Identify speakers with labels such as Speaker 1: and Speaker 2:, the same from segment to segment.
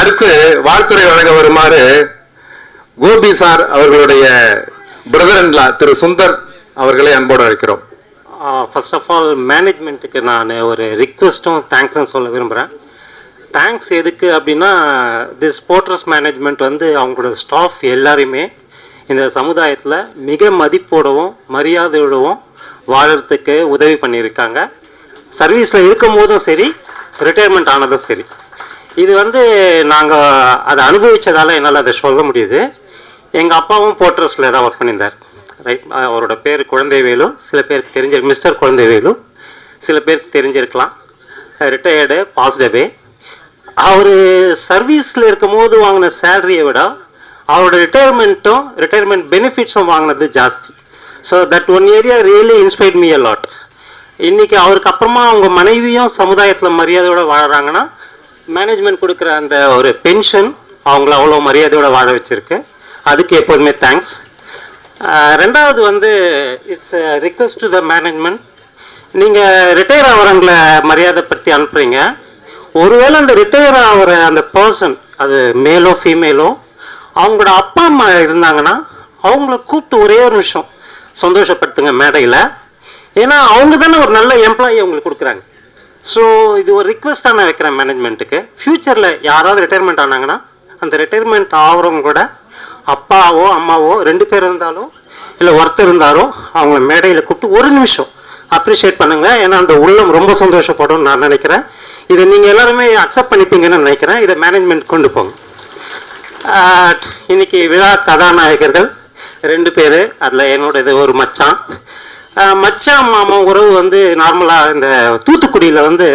Speaker 1: அடுத்து வாழ்த்துறை வழங்க வருமாறு கோபி சார் அவர்களுடைய பிரதர் திரு சுந்தர் அவர்களை அன்போடு அழைக்கிறோம்.
Speaker 2: ஃபர்ஸ்ட் ஆஃப் ஆல் மேனேஜ்மெண்ட்டுக்கு நான் ஒரு ரிக்வெஸ்ட்டும் தேங்க்ஸும் சொல்ல விரும்புகிறேன் தேங்க்ஸ் எதுக்கு அப்படின்னா திஸ் போர்ட்ரஸ் மேனேஜ்மெண்ட் வந்து அவங்களோட ஸ்டாஃப் எல்லாரையுமே இந்த சமுதாயத்தில் மிக மதிப்போடவும் மரியாதையோடவும் வாழறதுக்கு உதவி பண்ணியிருக்காங்க. சர்வீஸில் இருக்கும் போதும் சரி ரிட்டையர்மெண்ட் ஆனதும் சரி. இது வந்து நாங்கள் அதை அனுபவித்ததால் என்னால் அதை சொல்ல முடியுது. எங்கள் அப்பாவும் போர்ட்ரஸில் தான் ஒர்க் பண்ணியிருந்தார். ரைட் அவரோட பேர் குழந்தை வேலு சில பேருக்கு தெரிஞ்ச மிஸ்டர் குழந்தை வேலு சில பேருக்கு தெரிஞ்சிருக்கலாம். ரிட்டையர்டு பாஸ்டபே அவர் சர்வீஸில் இருக்கும் போது வாங்கின சேலரியை விட அவரோட ரிட்டையர்மெண்ட்டும் ரிட்டையர்மெண்ட் பெனிஃபிட்ஸும் வாங்கினது ஜாஸ்தி. So that one area really inspired me a lot இன்றைக்கி அவருக்கு அப்புறமா அவங்க மனைவியும் சமுதாயத்தில் மரியாதையோட வாழ்கிறாங்கன்னா மேனேஜ்மெண்ட் கொடுக்குற அந்த ஒரு பென்ஷன் அவங்கள அவ்வளோ மரியாதையோட வாழ வச்சுருக்கு. அதுக்கு எப்போதுமே தேங்க்ஸ் ரெண்டாவது வந்து it's request to the management நீங்கள் ரிட்டையர் ஆகிறவங்கள மரியாதை பற்றி அனுப்புகிறீங்க ஒருவேளை அந்த ரிட்டையர் ஆகிற அந்த பர்சன் அது மேலோ ஃபீமேலோ அவங்களோட அப்பா அம்மா இருந்தாங்கன்னா அவங்கள கூப்பிட்டு ஒரே ஒரு நிமிஷம் சந்தோஷப்படுத்துங்க மேடையில். ஏன்னா அவங்க தானே ஒரு நல்ல எம்ப்ளாயி அவங்களுக்கு கொடுக்குறாங்க. ஸோ இது ஒரு ரிக்வெஸ்ட்டாக நான் வைக்கிறேன் மேனேஜ்மெண்ட்டுக்கு ஃப்யூச்சரில் யாராவது ரிட்டையர்மெண்ட் ஆனாங்கன்னா அந்த ரிட்டையர்மெண்ட் ஆகிறவங்க கூட அப்பாவோ அம்மாவோ ரெண்டு பேர் இருந்தாலும் இல்லை ஒருத்தர் இருந்தாலும் அவங்கள மேடையில் கூப்பிட்டு ஒரு நிமிஷம் அப்ரிஷியேட் பண்ணுங்கள் ஏன்னா அந்த உள்ளம் ரொம்ப சந்தோஷப்படும் நான் நினைக்கிறேன். இதை நீங்கள் எல்லாருமே அக்செப்ட் பண்ணிப்பீங்கன்னு நினைக்கிறேன். இதை மேனேஜ்மெண்ட் கொண்டு போங்க. இன்னைக்கு விழா கதாநாயகர்கள் ரெண்டு பேர் அதில் என்னோட இது ஒரு மச்சான். மச்சான் மாமா உறவு வந்து நார்மலாக இந்த தூத்துக்குடியில் வந்து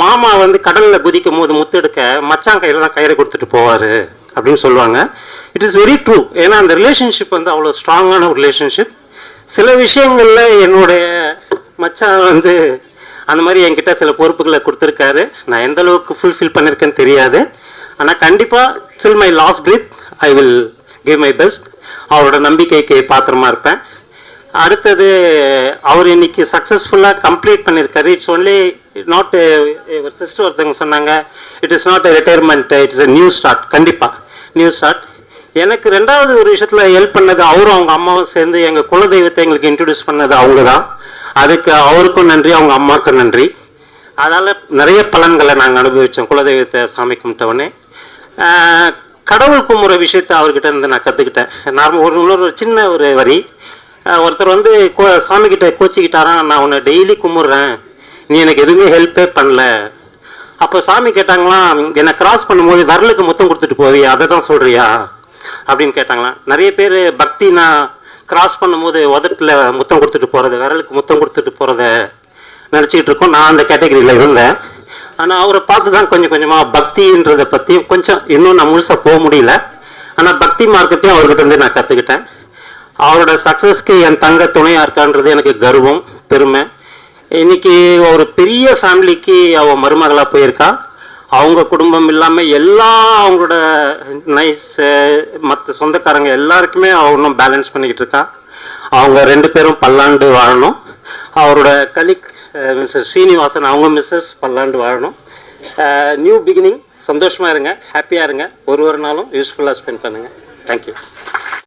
Speaker 2: மாமா வந்து கடலில் குதிக்கும் போது முத்தெடுக்க மச்சான் கையில் தான் கயிறை கொடுத்துட்டு போவார் அப்படின்னு சொல்லுவாங்க. இட் இஸ் வெரி ட்ரூ ஏன்னா அந்த ரிலேஷன்ஷிப் வந்து அவ்வளோ ஸ்ட்ராங்கான ஒரு ரிலேஷன்ஷிப் சில விஷயங்களில் என்னுடைய மச்சான் வந்து அந்த மாதிரி என்கிட்ட சில பொறுப்புகளை கொடுத்துருக்காரு. நான் எந்த அளவுக்கு ஃபுல்ஃபில் பண்ணியிருக்கேன்னு தெரியாது. ஆனால் கண்டிப்பாக till my last breath I will give my best அவரோட நம்பிக்கைக்கு பாத்திரமா இருப்பேன். அடுத்தது அவர் இன்னைக்கு சக்ஸஸ்ஃபுல்லாக கம்ப்ளீட் பண்ணியிருக்காரு இட்ஸ் ஒன்லி நாட் ஒரு சிஸ்டர் ஒருத்தவங்க சொன்னாங்க. It is not retirement it's a new start கண்டிப்பாக நியூ ஸ்டார்ட் எனக்கு ரெண்டாவது ஒரு விஷயத்தில் ஹெல்ப் பண்ணது அவரும் அவங்க அம்மாவும் சேர்ந்து எங்கள் குலதெய்வத்தை எங்களுக்கு இன்ட்ரடியூஸ் பண்ணது அவங்க தான் அதுக்கு அவருக்கும் நன்றி அவங்க அம்மாவுக்கும் நன்றி. அதால் நிறைய பலன்களை நாங்கள் அனுபவித்தோம் குலதெய்வத்தை சாமி கும்பிட்டவொடனே கடவுள் கும்புற விஷயத்தை அவர்கிட்ட இருந்து நான் கற்றுக்கிட்டேன் நார்மல் ஒரு இன்னொரு சின்ன ஒரு வரி. ஒருத்தர் வந்து கோ சாமிக்கிட்ட கோச்சிக்கிட்டாராம் நான் உன்னை டெய்லி கும்பிட்றேன். நீ எனக்கு எதுவுமே ஹெல்ப்பே பண்ணல. அப்போ சாமி கேட்டாங்களாம் என்னை கிராஸ் பண்ணும்போது விரலுக்கு முத்தம் கொடுத்துட்டு போவியா? அதை தான் சொல்கிறியா அப்படின்னு கேட்டாங்களாம். நிறைய பேர் பக்தி நான் கிராஸ் பண்ணும்போது உதட்டில் முத்தம் கொடுத்துட்டு போகிறது விரலுக்கு முத்தம் கொடுத்துட்டு போகிறத நினச்சிக்கிட்டு இருக்கோம். நான் அந்த கேட்டகரியில் இருந்தேன். ஆனால் அவரை பார்த்து தான் கொஞ்சம் கொஞ்சமாக பக்தின்றதை பற்றியும் கொஞ்சம் இன்னும் நான் முழுசாக போக முடியல. ஆனால் பக்தி மார்க்கத்தையும் அவர்கிட்ட இருந்து நான் கற்றுக்கிட்டேன் அவரோட சக்ஸஸ்க்கு என் தங்க துணையாக இருக்கான்றது எனக்கு கர்வம் பெருமை. இன்னைக்கு ஒரு பெரிய ஃபேமிலிக்கு அவள் மருமகளாக போயிருக்கா. அவங்க குடும்பம் இல்லாமல் எல்லா அவங்களோட நைஸ் மற்ற சொந்தக்காரங்க எல்லாருக்குமே அவ இன்னும் பேலன்ஸ் பண்ணிக்கிட்டு இருக்கா. அவங்க ரெண்டு பேரும் பல்லாண்டு வாழணும். அவரோட கலிக் மிஸ்டர் ஸ்ரீனிவாசன் அவங்க மிஸ்ஸஸ் பல்லாண்டு வாழணும். நியூ பிகினிங் சந்தோஷமாக இருங்க. ஹாப்பியாக இருங்க. ஒரு ஒரு நாளும் யூஸ்ஃபுல்லாக ஸ்பெண்ட் பண்ணுங்கள் தேங்க்யூ